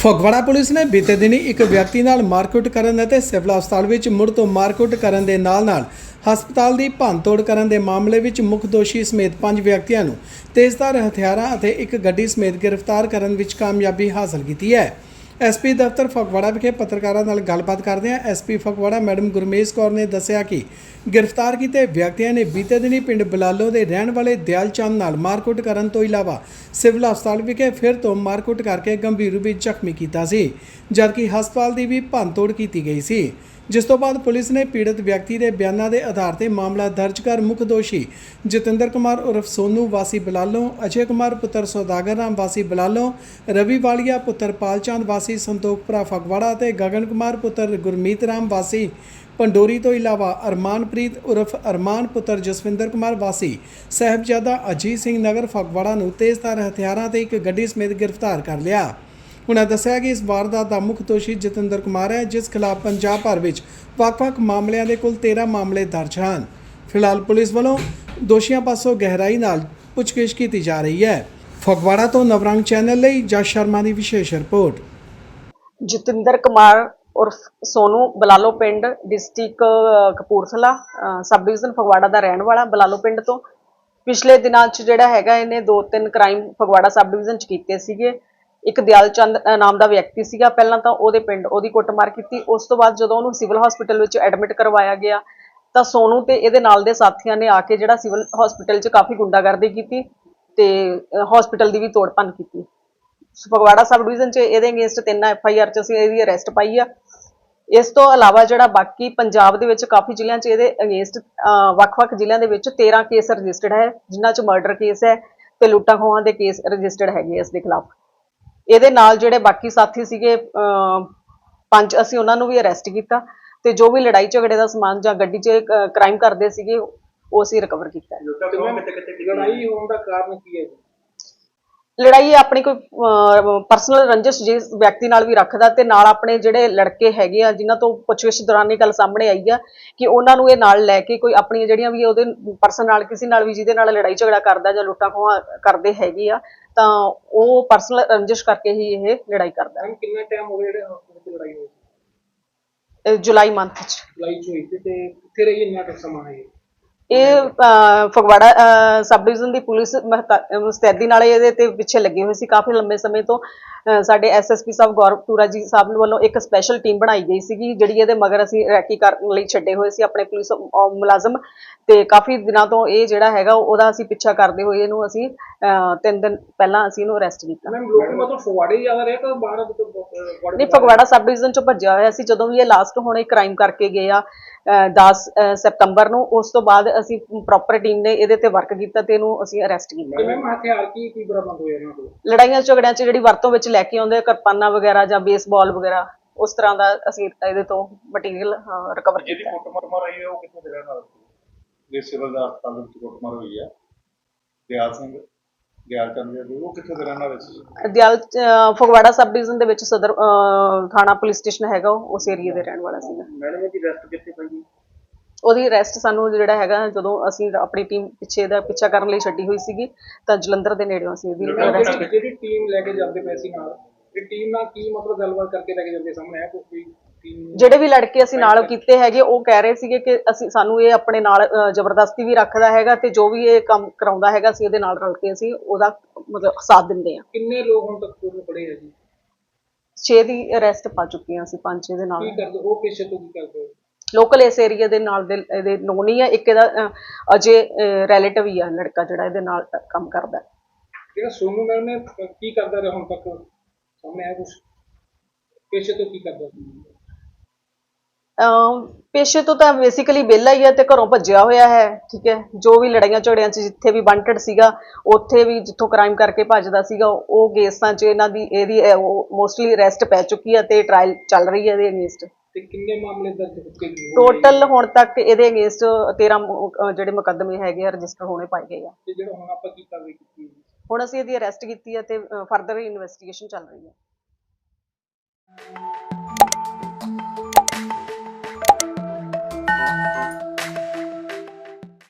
Phagwara police ਨੇ ਬੀਤੇ ਦਿਨੀ ਇੱਕ ਵਿਅਕਤੀ ਨਾਲ ਮਾਰਕੁੱਟ ਕਰਨ ਅਤੇ ਸਿਵਲ ਹਸਪਤਾਲ ਵਿੱਚ ਮੁੜ ਤੋਂ ਮਾਰਕੁੱਟ ਕਰਨ ਦੇ ਨਾਲ-ਨਾਲ ਹਸਪਤਾਲ ਦੀ ਭੰਨਤੋੜ ਕਰਨ ਦੇ ਮਾਮਲੇ ਵਿੱਚ ਮੁੱਖ ਦੋਸ਼ੀ ਸਮੇਤ ਪੰਜ ਵਿਅਕਤੀਆਂ ਨੂੰ ਤੇਜ਼ਧਾਰ ਹਥਿਆਰਾਂ ਅਤੇ ਇੱਕ ਗੱਡੀ ਸਮੇਤ ਗ੍ਰਿਫਤਾਰ ਕਰਨ ਵਿੱਚ ਕਾਮਯਾਬੀ ਹਾਸਲ ਕੀਤੀ ਹੈ। ਐਸਪੀ ਦਫ਼ਤਰ ਫਗਵਾੜਾ ਵਿਖੇ ਪੱਤਰਕਾਰਾਂ ਨਾਲ ਗੱਲਬਾਤ ਕਰਦਿਆਂ ਐਸਪੀ ਫਗਵਾੜਾ ਮੈਡਮ ਗੁਰਮੇਸ਼ ਕੌਰ ਨੇ ਦੱਸਿਆ ਕਿ ਗ੍ਰਿਫਤਾਰ ਕੀਤੇ ਵਿਅਕਤੀਆਂ ਨੇ ਬੀਤੇ ਦਿਨੀ ਪਿੰਡ ਬਲਾਲੋ ਦੇ ਰਹਿਣ ਵਾਲੇ ਦਿਆਲ ਚੰਦ ਨਾਲ ਮਾਰਕੁੱਟ ਕਰਨ ਤੋਂ ਇਲਾਵਾ ਸਿਵਲ ਹਸਪਤਾਲ ਵਿਖੇ ਫਿਰ ਤੋਂ ਮਾਰਕੁੱਟ ਕਰਕੇ ਗੰਭੀਰ ਰੂਪ ਵਿੱਚ ਜ਼ਖਮੀ ਕੀਤਾ ਸੀ, ਜਦਕਿ ਹਸਪਤਾਲ ਦੀ ਵੀ ਭੰਨਤੋੜ ਕੀਤੀ ਗਈ ਸੀ। ਜਿਸ ਤੋਂ ਬਾਅਦ ਪੁਲਿਸ ਨੇ ਪੀੜਤ ਵਿਅਕਤੀ ਦੇ ਬਿਆਨਾਂ ਦੇ ਆਧਾਰ ਤੇ ਮਾਮਲਾ ਦਰਜ ਕਰ ਮੁੱਖ ਦੋਸ਼ੀ ਜਤਿੰਦਰ ਕੁਮਾਰ ਉਰਫ ਸੋਨੂ, ਵਾਸੀ ਬਲਾਲੋਂ, ਅਜੇ ਕੁਮਾਰ ਪੁੱਤਰ ਸੌਦਾਗਰ ਰਾਮ, ਵਾਸੀ ਬਲਾਲੋਂ, ਰਵੀ ਵਾਲੀਆ ਪੁੱਤਰ ਪਾਲਚੰਦ ਵਾਸੀ ਸੰਤੋਖਪੁਰਾ ਫਗਵਾੜਾ ਅਤੇ ਗਗਨ ਕੁਮਾਰ ਪੁੱਤਰ ਗੁਰਮੀਤ ਰਾਮ, ਵਾਸੀ ਪੰਡੋਰੀ ਤੋਂ ਇਲਾਵਾ ਅਰਮਾਨਪ੍ਰੀਤ ਉਰਫ ਅਰਮਾਨ ਪੁੱਤਰ ਜਸਵਿੰਦਰ ਕੁਮਾਰ, ਵਾਸੀ ਸਾਹਿਬਜ਼ਾਦਾ ਅਜੀਤ ਸਿੰਘ ਨਗਰ ਫਗਵਾੜਾ ਨੂੰ ਤੇਜ਼ਧਾਰ ਹਥਿਆਰਾਂ ਤੇ ਇੱਕ ਗੱਡੀ ਸਮੇਤ ਗ੍ਰਿਫਤਾਰ ਕਰ ਲਿਆ। ਉਨ੍ਹਾਂ ਦੱਸਿਆ ਕਿ ਇਸ ਵਾਰਦਾਤ ਦਾ ਮੁੱਖ ਦੋਸ਼ੀ ਜਤਿੰਦਰ ਕੁਮਾਰ ਹੈ, ਜਿਸ ਖਿਲਾਫ ਪੰਜਾਬ ਭਰ ਵਿੱਚ ਵੱਖ-ਵੱਖ ਮਾਮਲਿਆਂ ਦੇ ਕੁੱਲ 13 ਮਾਮਲੇ ਦਰਜ ਹਨ। ਫਿਲਹਾਲ ਪੁਲਿਸ ਵੱਲੋਂ ਦੋਸ਼ੀਆਂ ਪਾਸੋਂ ਗਹਿਰਾਈ ਨਾਲ ਪੁੱਛਗਿੱਛ ਕੀਤੀ ਜਾ ਰਹੀ ਹੈ। ਫਗਵਾੜਾ ਤੋਂ ਨਵਰੰਗ ਚੈਨਲ ਲਈ ਜਸ ਸ਼ਰਮਾ ਦੀ ਵਿਸ਼ੇਸ਼ ਰਿਪੋਰਟ। ਜਤਿੰਦਰ ਕੁਮਾਰ ਉਰਫ ਸੋਨੂ ਬਲਾਲੋ ਪਿੰਡ, district Kapurthala sub division Phagwara ਦਾ ਰਹਿਣ ਵਾਲਾ ਬਲਾਲੋ ਪਿੰਡ ਤੋਂ। ਪਿਛਲੇ ਦਿਨਾਂ 'ਚ ਜਿਹੜਾ ਹੈਗਾ, ਇਹਨੇ ਦੋ ਤਿੰਨ ਕ੍ਰਾਈਮ ਫਗਵਾੜਾ ਸਬ ਡਿਵੀਜ਼ਨ 'ਚ ਕੀਤੇ ਸੀਗੇ। ਇੱਕ ਦਿਆਲ ਚੰਦ ਨਾਮ ਦਾ ਵਿਅਕਤੀ ਸੀਗਾ। ਪਹਿਲਾਂ ਤਾਂ ਉਹਦੇ ਪਿੰਡ ਉਹਦੀ ਕੁੱਟਮਾਰ ਕੀਤੀ। ਉਸ ਤੋਂ ਬਾਅਦ ਜਦੋਂ ਉਹਨੂੰ ਸਿਵਲ ਹਸਪੀਟਲ ਵਿੱਚ ਐਡਮਿਟ ਕਰਵਾਇਆ ਗਿਆ, ਤਾਂ ਸੋਨੂ ਤੇ ਇਹਦੇ ਨਾਲ ਦੇ ਸਾਥੀਆਂ ਨੇ ਆ ਕੇ ਜਿਹੜਾ ਸਿਵਲ ਹਸਪੀਟਲ 'ਚ ਕਾਫੀ ਗੁੰਡਾਗਰਦੀ ਕੀਤੀ ਤੇ ਹਸਪੀਟਲ ਦੀ ਵੀ ਤੋੜ ਭੰਨ ਕੀਤੀ ਫਗਵਾੜਾ ਸਬ ਡਿਵੀਜ਼ਨ 'ਚ ਇਹਦੇ ਅਗੇਂਸਟ ਤਿੰਨ ਐਫ ਆਈ ਆਰ 'ਚ ਅਸੀਂ ਇਹਦੀ ਅਰੈਸਟ ਪਾਈ ਆ। ਇਸ ਤੋਂ ਇਲਾਵਾ ਜਿਹੜਾ ਬਾਕੀ ਪੰਜਾਬ ਦੇ ਵਿੱਚ ਕਾਫੀ ਜ਼ਿਲ੍ਹਿਆਂ 'ਚ ਇਹਦੇ ਅਗੇਂਸਟ ਵੱਖ-ਵੱਖ ਜ਼ਿਲ੍ਹਿਆਂ ਦੇ ਵਿੱਚ 13 ਕੇਸ ਰਜਿਸਟਰਡ ਹੈ, ਜਿਨ੍ਹਾਂ 'ਚ ਮਰਡਰ ਕੇਸ ਹੈ ਤੇ ਲੁੱਟਾਂ ਖੋਹਾਂ ਦੇ ਕੇਸ ਰਜਿਸਟਰਡ ਹੈਗੇ ਇਸ ਦੇ ਖਿਲਾਫ। ਇਹਦੇ ਨਾਲ ਜਿਹੜੇ ਬਾਕੀ ਸਾਥੀ ਸੀਗੇ ਅਹ, ਪੰਜ ਅਸੀਂ ਉਹਨਾਂ ਨੂੰ ਵੀ ਅਰੈਸਟ ਕੀਤਾ ਤੇ ਜੋ ਵੀ ਲੜਾਈ ਝਗੜੇ ਦਾ ਸਮਾਨ ਜਾਂ ਗੱਡੀ 'ਚ ਕ੍ਰਾਈਮ ਕਰਦੇ ਸੀਗੇ ਉਹ ਅਸੀਂ ਰਿਕਵਰ ਕੀਤਾ? ਲੜਾਈ ਹੋਣ ਦਾ ਕਾਰਨ ਕੀ ਹੈ ਜੀ? ਲੜਾਈ ਆਪਣੀ ਕੋਈ ਪਰਸਨਲ ਰੰਜਿਸ਼ ਜਿਸ ਵਿਅਕਤੀ ਨਾਲ ਵੀ ਰੱਖਦਾ ਤੇ ਨਾਲ ਆਪਣੇ ਜਿਹੜੇ ਲੜਕੇ ਹੈਗੇ ਆ ਜਿਨ੍ਹਾਂ ਤੋਂ ਪੁੱਛਗਿੱਛ ਦੌਰਾਨ ਇਹ ਗੱਲ ਸਾਹਮਣੇ ਆਈ ਆ ਕਿ ਉਹਨਾਂ ਨੂੰ ਇਹ ਨਾਲ ਲੈ ਕੇ ਕੋਈ ਆਪਣੀਆਂ ਜਿਹੜੀਆਂ ਵੀ ਉਹਦੇ ਪਰਸਨ ਨਾਲ ਕਿਸੇ ਨਾਲ ਵੀ ਜਿਹਦੇ ਨਾਲ ਲੜਾਈ ਝਗੜਾ ਕਰਦਾ ਜਾਂ ਲੁੱਟਾਂ ਖੋਹਾਂ ਕਰਦੇ ਹੈਗੇ ਆ ਤਾਂ ਉਹ ਪਰਸਨਲ ਰੰਜਿਸ਼ ਕਰਕੇ ਹੀ ਇਹ ਲੜਾਈ ਕਰਦਾ। ਕਿੰਨਾ ਟਾਈਮ ਹੋ ਗਿਆ ਜਿਹੜੇ ਹਸਪਤਾਲ ਵਿੱਚ ਲੜਾਈ ਹੋਈ ਜੁਲਾਈ ਮੰਥ 'ਚ। ਚ ਹੋਈ ਤੇ ਕਿੱਥੇ ਰਹੀ ਇੰਨਾ ਸਮਾਂ ਹੈ ਇਹ? ਫਗਵਾੜਾ ਸਬ ਡਿਵੀਜ਼ਨ ਦੀ ਪੁਲਿਸ ਮਹਤਾ- ਮੁਸਤੈਦੀ ਨਾਲ ਇਹਦੇ ਤੇ ਪਿੱਛੇ ਲੱਗੇ ਹੋਏ ਸੀ। ਕਾਫੀ ਲੰਬੇ ਸਮੇਂ ਤੋਂ ਅਹ, ਸਾਡੇ ਐਸਐਸਪੀ ਸਾਹਿਬ ਗੌਰਵ ਟੂਰਾ ਜੀ ਸਾਹਿਬ ਵੱਲੋਂ ਇੱਕ ਸਪੈਸ਼ਲ ਟੀਮ ਬਣਾਈ ਗਈ ਸੀਗੀ ਜਿਹੜੀ ਇਹਦੇ ਮਗਰ ਅਸੀਂ ਰੈਕੀ ਕਰਨ ਲਈ ਛੱਡੇ ਹੋਏ ਸੀ ਆਪਣੇ ਪੁਲਿਸ ਮੁਲਾਜ਼ਮ। ਤੇ ਕਾਫੀ ਦਿਨਾਂ ਤੋਂ ਇਹ ਜਿਹੜਾ ਹੈਗਾ ਉਹਦਾ ਅਸੀਂ ਪਿੱਛਾ ਕਰਦੇ ਹੋਏ ਇਹਨੂੰ ਅਸੀਂ ਅਹ, ਤਿੰਨ ਦਿਨ ਪਹਿਲਾਂ ਅਸੀਂ ਇਹਨੂੰ ਅਰੈਸਟ ਕੀਤਾ। ਮੈਮ ਲੋਕ ਮਤਲਬ ਫਵਾੜੇ ਜ਼ਿਆਦਾ ਰਹੇ ਤਾਂ ਬਾਹਰ? ਤੋਂ ਫਵਾੜੇ ਨਹੀਂ ਫਗਵਾੜਾ ਸਬ ਡਿਵੀਜ਼ਨ ਚੋਂ ਭੱਜਿਆ ਹੋਇਆ ਸੀ। ਜਦੋਂ ਵੀ ਇਹ ਲਾਸਟ ਹੁਣ ਇਹ ਕ੍ਰਾਈਮ ਕਰਕੇ ਗਏ ਆ 10 ਅਹ ਸਤੰਬਰ ਨੂੰ ਉਸ ਤੋਂ ਬਾਅਦ ਅਸੀਂ ਪ੍ਰੋਪਰ ਟੀਮ ਨੇ ਇਹਦੇ ਤੇ ਵਰਕ ਕੀਤਾ ਤੇ ਇਹਨੂੰ ਅਸੀਂ ਅਰੈਸਟ ਤੇ ਕੀਤਾ ਮੈਮ ਹਥਿਆਰ ਕੀ ਕੀ ਬਰਾਮਦ ਹੋਏ ਇਹਨਾਂ ਕੋਲ? ਲੜਾਈਆਂ ਝਗੜਿਆਂ 'ਚ ਜਿਹੜੀ ਵਰਤੋਂ ਵਿੱਚ ਲੈ ਕੇ ਆਉਂਦੇ ਕਿਰਪਾਨਾਂ ਵਗੈਰਾ ਜਾਂ ਬੇਸਬਾਲ ਵਗੈਰਾ ਉਸ ਤਰ੍ਹਾਂ ਦਾ ਅਸੀਂ ਇਹਦੇ ਤੋਂ ਮਟੀਰੀਅਲ ਰਿਕਵਰ ਜਿਹਦੀ ਕੀਤਾ। ਕੁੱਟਮਾਰ ਆਈ ਹੈ ਉਹ ਕਿੱਥੋਂ ਦੇ ਰਹਿਣ ਵਾਲਾ ਸੀ? ਜੇ ਸਿਵਲ ਦਾ ਹਸਪਤਾਲ ਵਿੱਚ ਕੁੱਟਮਾਰ ਹੋਈ ਹੈ ਦਿਆਲ ਸਿੰਘ ਦਿਆਲ ਚੰਦ ਜੀ ਉਹ ਕਿੱਥੋਂ ਦੇ ਰਹਿਣ ਵਾਲੇ ਸੀ? ਦਿਆਲ ਅਹ ਫਗਵਾੜਾ ਸਬ ਡਿਵੀਜ਼ਨ ਦੇ ਵਿੱਚ ਸਦਰ ਅਹ ਥਾਣਾ ਪੁਲਿਸ ਸਟੇਸ਼ਨ ਹੈਗਾ ਉਹ ਉਸ ਏਰੀਆ ਦੇ ਰਹਿਣ ਵਾਲਾ ਸੀਗਾ। ਮੈਡਮ ਦੀ ਰੈਸਟ ਕਿੱਥੇ ਪਈ ਉਹਦੀ ਅਰੈਸਟ ਸਾਨੂੰ ਜਿਹੜਾ ਹੈਗਾ ਜਦੋਂ ਅਸੀਂ ਆਪਣੀ ਟੀਮ ਪਿੱਛੇ ਦਾ ਪਿੱਛਾ ਕਰਨ ਲਈ ਛੱਡੀ ਹੋਈ ਸੀਗੀ ਤਾਂ ਜਲੰਧਰ ਦੇ ਨੇੜਿਓਂ ਅਸੀਂ ਇਹਦੀ ਅਰੈਸਟ ਜਿਹੜੀ ਜਿਹੜੀ ਟੀਮ ਲੈ ਕੇ ਜਾਂਦੇ ਪਏ ਸੀ ਨਾਲ? ਇਹ ਟੀਮ ਨਾਲ ਕੀ ਮਤਲਬ ਗੱਲਬਾਤ ਕਰਕੇ ਲੈ ਕੇ ਜਾਂਦੇ ਸਾਹਮਣੇ? ਹੈ ਕੋਈ ਟੀਮ ਜਿਹੜੇ ਵੀ ਲੜਕੇ ਅਸੀਂ ਨਾਲ ਕੀਤੇ ਹੈਗੇ ਉਹ ਕਹਿ ਰਹੇ ਸੀਗੇ ਕਿ ਅਸੀਂ ਸਾਨੂੰ ਇਹ ਆਪਣੇ ਨਾਲ ਜ਼ਬਰਦਸਤੀ ਵੀ ਰੱਖਦਾ ਹੈਗਾ ਤੇ ਜੋ ਵੀ ਇਹ ਕੰਮ ਕਰਾਉਂਦਾ ਹੈਗਾ ਅਸੀਂ ਉਹਦੇ ਨਾਲ ਰਲ ਕੇ ਅਸੀਂ ਉਹਦਾ ਮਤਲਬ ਸਾਥ ਦਿੰਦੇ ਆ ਕਿੰਨੇ ਲੋਕ ਹੁਣ ਤੱਕ ਤੁਹਾਨੂੰ ਫੜੇ ਆ ਜੀ? 6 ਦੀ ਅਰੈਸਟ ਪਾ ਚੁੱਕੇ ਹਾਂ ਅਸੀਂ ਪੰਜ ਛੇ ਦੇ ਨਾਲ। ਕੀ ਕਰਦੇ? ਉਹ ਪੇਸ਼ੇ ਤੋਂ ਕੀ ਕਰਦੇ ਹੋ ਲੋਕਲ ਇਸ ਏਰੀਆ ਦੇ ਨਾਲ ਦੇ ਇਹਦੇ ਨੋਨ ਆ ਇੱਕ ਇਹਦਾ ਅਜੇ ਰਿਲੇਟਿਵ ਹੀ ਆ ਲੜਕਾ ਜਿਹੜਾ ਇਹਦੇ ਨਾਲ ਕੰਮ ਕਰਦਾ। ਜਿਹੜਾ ਸੋਨੂ ਮੈਮ ਨੇ ਕੀ ਕਰਦਾ ਰਿਹਾ ਹੁਣ ਤੱਕ? ਸਾਹਮਣੇ ਆਇਆ ਕੁਝ ਪੇਸ਼ੇ ਤੋਂ ਕੀ ਕਰਦਾ ਸੀ? ਪੇਸ਼ੇ ਤੋਂ ਤਾਂ ਬੇਸਿਕਲੀ ਵਿਹਲਾ ਹੀ ਹੈ ਤੇ ਘਰੋਂ ਭੱਜਿਆ ਹੋਇਆ ਹੈ ਠੀਕ ਹੈ। ਜੋ ਵੀ ਲੜਾਈਆਂ ਝਗੜਿਆਂ 'ਚ ਜਿੱਥੇ ਵੀ ਵਾਂਟਡ ਸੀਗਾ ਉੱਥੇ ਵੀ ਜਿੱਥੋਂ ਕ੍ਰਾਈਮ ਕਰਕੇ ਭੱਜਦਾ ਸੀਗਾ ਉਹ ਕੇਸਾਂ 'ਚ ਇਹਨਾਂ ਦੀ ਇਹਦੀ ਮੋਸਟਲੀ ਅਰੈਸਟ ਪੈ ਚੁੱਕੀ ਹੈ ਤੇ ਟ੍ਰਾਇਲ ਚੱਲ ਰਹੀ ਹੈ ਇਹਦੇ ਅਗੇਂਸਟ ਤੇ ਕਿੰਨੇ ਮਾਮਲੇ ਦਰਜ ਕੀਤੇ ਗਏ ਟੋਟਲ ਹੁਣ ਤੱਕ ਇਹਦੇ ਅਗੇਂਸਟ 13 ਮੁ- ਅਹ ਜਿਹੜੇ ਮੁਕੱਦਮੇ ਹੈਗੇ ਆ ਰਜਿਸਟਰ ਹੋਣੇ ਪਾਏ ਗਏ ਆ। ਤੇ ਜਿਹੜਾ ਹੁਣ ਆਪਾਂ ਕੀ ਕਾਰਵਾਈ ਕੀਤੀ? ਹੁਣ ਅਸੀਂ ਇਹਦੀ ਅਰੈਸਟ ਕੀਤੀ ਹੈ ਤੇ ਫਰਦਰ ਇਨਵੈਸਟੀਗੇਸ਼ਨ ਚੱਲ ਰਹੀ ਹੈ।